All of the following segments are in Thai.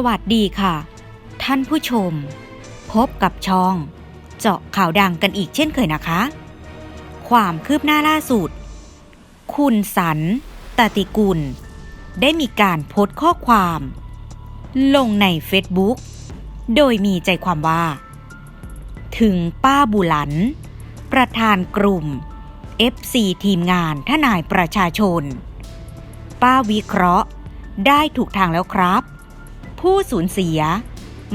สวัสดีค่ะ ท่านผู้ชม พบกับช่อง เจาะข่าวดังกันอีกเช่นเคยนะคะ ความคืบหน้าล่าสุด คุณสันตติกุล ได้มีการโพสต์ข้อความ ลงในเฟซบุ๊กโดยมีใจความว่า ถึงป้าบุหลัน ประธานกลุ่ม FC ทีมงานทนายประชาชน ป้าวิเคราะห์ได้ถูกทางแล้วครับ ผู้สูญเสีย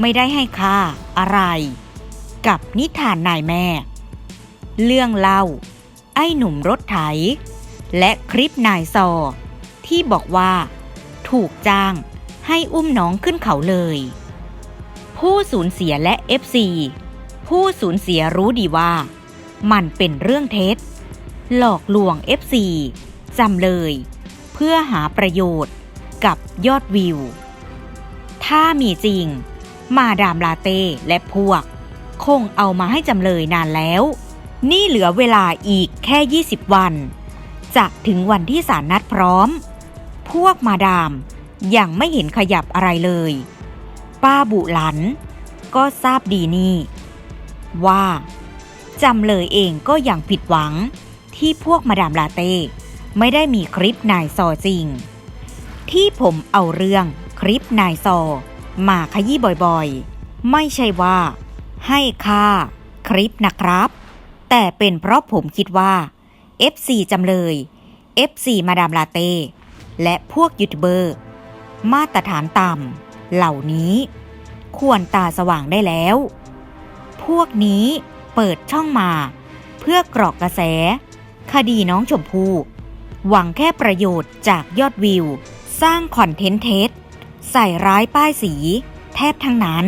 ไม่ได้ให้ค่าอะไร กับนิทานนายแม่ เรื่องเล่า ไอ้หนุ่มรถไถ และคลิปนายซอ ที่บอกว่า ถูกจ้างให้อุ้มน้องขึ้นเขาเลย ผู้สูญเสียและ FC ผู้สูญเสียรู้ดีว่า มันเป็นเรื่องเท็จ หลอกลวง FC จำเลย เพื่อหาประโยชน์กับยอดวิว ถ้ามีจริง มาดามลาเต้และพวก คงเอามาให้จำเลยนานแล้ว นี่เหลือเวลาอีกแค่ 20 วัน จะถึงวันที่ศาลนัดพร้อม พวกมาดามยังไม่เห็นขยับอะไรเลย ป้าบุหลัน ก็ทราบดีนี่ ว่าจำเลยเองก็ยังผิดหวังที่พวกมาดามลาเต้ไม่ได้มีคลิปนายซอจริง ที่ผมเอาเรื่อง คลิปนายซอมาขยี้บ่อยๆ ไม่ใช่ว่า ให้ค่าคลิปนะครับ แต่เป็นเพราะผมคิดว่า FC จำเลย FC มาดามลาเต้ และพวกยูทูบเบอร์ มาตรฐานต่ำเหล่านี้ ควรตาสว่างได้แล้ว พวกนี้เปิดช่องมา เพื่อกรอกกระแส คดีน้องชมพู่หวังแค่ประโยชน์จากยอดวิว สร้างคอนเทนต์เท็จ ใส่ร้ายป้ายสี แทบทั้งนั้น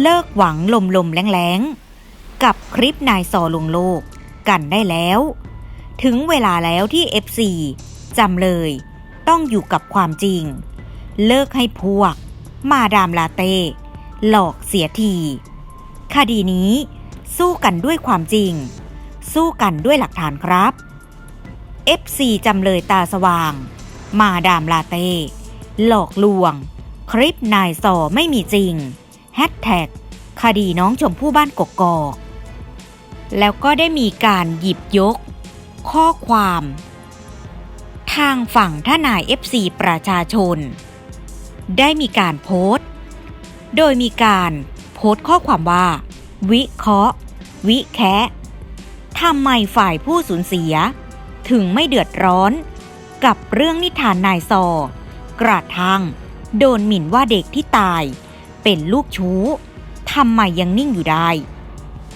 เลิกหวังลมลมๆแรงๆ กับคลิปนายซอลงโลกกันได้แล้ว ถึงเวลาแล้วที่ FC จำเลย ต้องอยู่กับความจริง เลิกให้พวก มาดามลาเต้ หลอกเสียที คดีนี้สู้กันด้วยความจริง สู้กันด้วยหลักฐานครับ FC จำเลยตาสว่าง มาดามลาเต้ หลอกลวง คลิปนายซอไม่มีจริงแฮชแท็กคดีน้องชมพู่บ้านกกอกแล้วก็ได้มีการหยิบยก ข้อความ ทางฝั่งทนาย FC ประชาชน ได้มีการโพสต์ โดยมีการโพสต์ข้อความว่า วิเคราะห์ วิแคะทำไมฝ่ายผู้สูญเสีย ถึงไม่เดือดร้อน กับเรื่องนิทานนายซอ กระทั่งโดนหมิ่นว่าเด็กที่ตาย เป็นลูกชู้ทำไมยังนิ่งอยู่ได้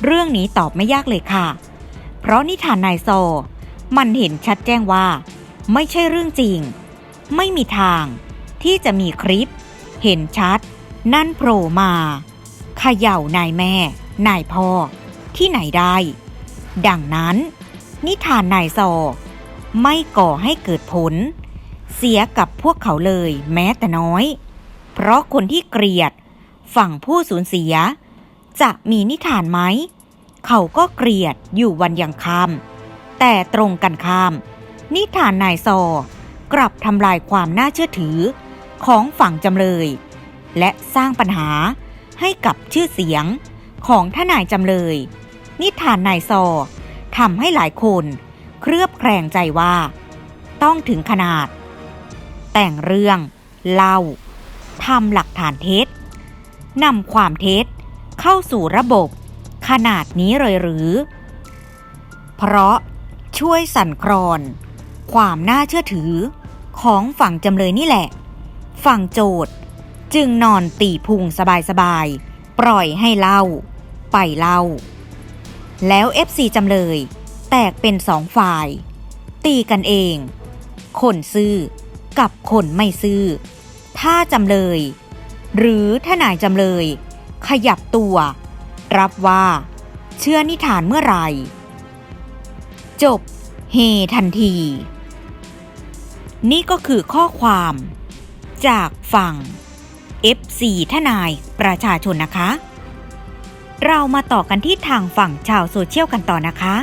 เรื่องนี้ตอบไม่ยากเลยค่ะ เพราะนิทานนายโซ มันเห็นชัดแจ้งว่า ไม่ใช่เรื่องจริง ไม่มีทางที่จะมีคลิป เห็นชัด นั่นโผล่มาเขย่านายแม่ นายพ่อ ที่ไหนได้ ดังนั้น นิทานนายโซไม่ก่อให้เกิดผล เสียกับพวกเขาเลยแม้แต่น้อย เพราะคนที่เกลียดฝั่งผู้สูญเสีย จะมีนิทานไหม เขาก็เกลียดอยู่วันยังคำแต่ตรงกันข้าม นิทานนายซอกลับทำลายความน่าเชื่อถือของฝั่งจำเลย และสร้างปัญหาให้กับชื่อเสียงของทนายจำเลย นิทานนายซอทำให้หลายคน เครือบแคลงใจว่า ต้องถึงขนาด แต่งเรื่องเล่าทำหลักฐานเท็จนำความเท็จเข้าสู่ระบบ ขนาดนี้เลยหรือ เพราะช่วยสั่นคลอน ความน่าเชื่อถือของฝั่งจำเลยนี่แหละ ฝั่งโจทย์จึงนอนตีพุงสบายๆ ปล่อยให้เล่า ไปเล่า แล้ว FC จำเลย แตกเป็นสองฝ่าย ตีกันเอง คนซื่อ กับคนไม่ซื่อ ถ้าจำเลย หรือถ้านายจำเลย ขยับตัว รับว่า เชื่อนิทานเมื่อไหร่ จบ เฮทันที นี่ก็คือข้อความ จากฝั่ง FC ทนายประชาชนนะคะ เรามาต่อกันที่ทางฝั่งชาวโซเชียลกันต่อนะคะ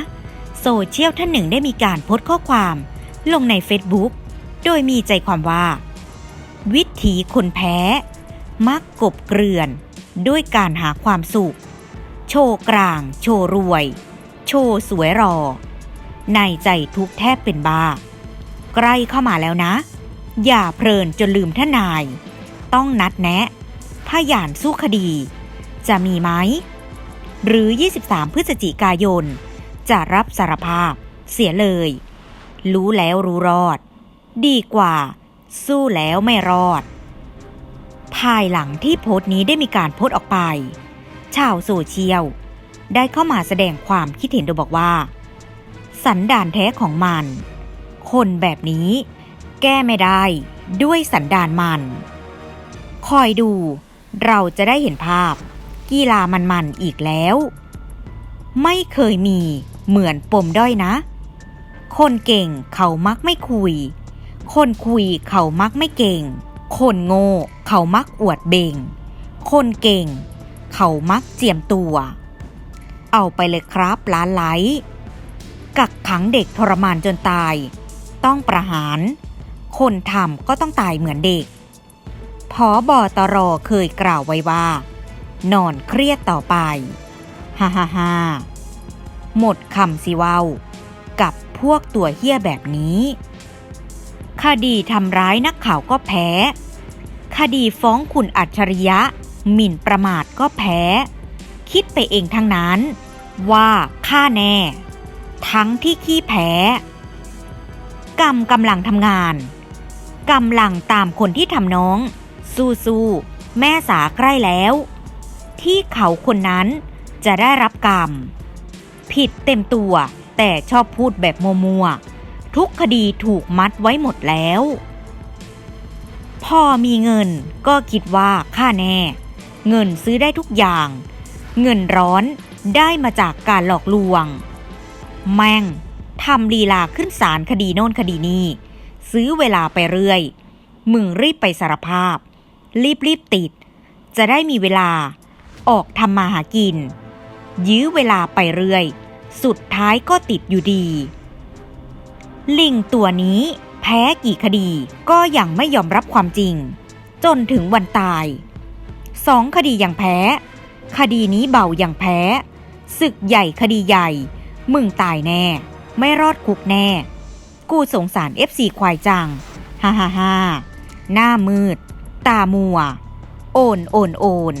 โซเชียลท่านหนึ่งได้มีการโพสต์ข้อความลงใน Facebook โดยมีใจความว่า วิถีคนแพ้ มักกบเกลื่อน ด้วยการหาความสุข โชว์กลาง โชว์รวย โชว์สวยรอ ในใจทุกแทบเป็นบ้า ใกล้เข้ามาแล้วนะ อย่าเพลินจนลืมท่านาย ต้องนัดแนะพยานสู้คดี จะมีไหม หรือ 23 พฤศจิกายน จะรับสารภาพ เสียเลย รู้แล้วรู้รอด ดีกว่า สู้แล้วไม่รอด ภายหลังที่โพสต์นี้ได้มีการโพสต์ออกไป ชาวโซเชียล ได้เข้ามาแสดงความคิดเห็นโดยบอกว่า สันดานแท้ของมัน คนแบบนี้ แก้ไม่ได้ด้วยสันดานมัน คอยดู เราจะได้เห็นภาพ กีฬามันๆอีกแล้ว ไม่เคยมีเหมือนปมด้อยนะ คนเก่งเขามักไม่คุย คนคุยเขามักไม่เก่ง คนโง่เขามักอวดเบ่ง คนเก่ง เขามักเจียมตัว เอาไปเลยครับล้านไลค์กักขังเด็กทรมานจนตาย ต้องประหาร คนทำก็ต้องตายเหมือนเด็กพอบอตรเคยกล่าวไว้ว่า นอนเครียดต่อไป ฮ่าฮ่าฮ่าหมดคำสิเว้ากับพวกตัวเฮี้ยแบบนี้ คดีทำร้ายนักข่าวก็แพ้ คดีฟ้องคุณอัจฉริยะ หมิ่นประมาทก็แพ้ คิดไปเองทั้งนั้น ว่าฆ่าแน่ ทั้งที่ขี้แพ้ กรรมกำลังทำงานกำลังตามคนที่ทำน้อง สู้ๆแม่สาใกล้แล้ว ที่เขาคนนั้นจะได้รับกรรม ผิดเต็มตัวแต่ชอบพูดแบบมัวๆ ทุกคดีถูกมัดไว้หมดแล้ว พอมีเงินก็คิดว่าค่าแน่ เงินซื้อได้ทุกอย่าง เงินร้อนได้มาจากการหลอกลวง แม่งทำลีลาขึ้นศาลคดีโน่นคดีนี้ ซื้อเวลาไปเรื่อย มึงรีบไปสารภาพ รีบรีบติด จะได้มีเวลาออกทำมาหากิน ยื้อเวลาไปเรื่อย สุดท้ายก็ติดอยู่ดี ลิงตัวนี้แพ้กี่คดีก็ยังไม่ยอมรับความจริง จนถึงวันตายสองคดียังแพ้ คดีนี้เบายังแพ้ศึกใหญ่คดีใหญ่ มึงตายแน่ ไม่รอดคุกแน่ กูสงสารเอฟซีควายจัง ฮ่าฮ่าฮ่าหน้ามืด ตามัว โอนโอนโอน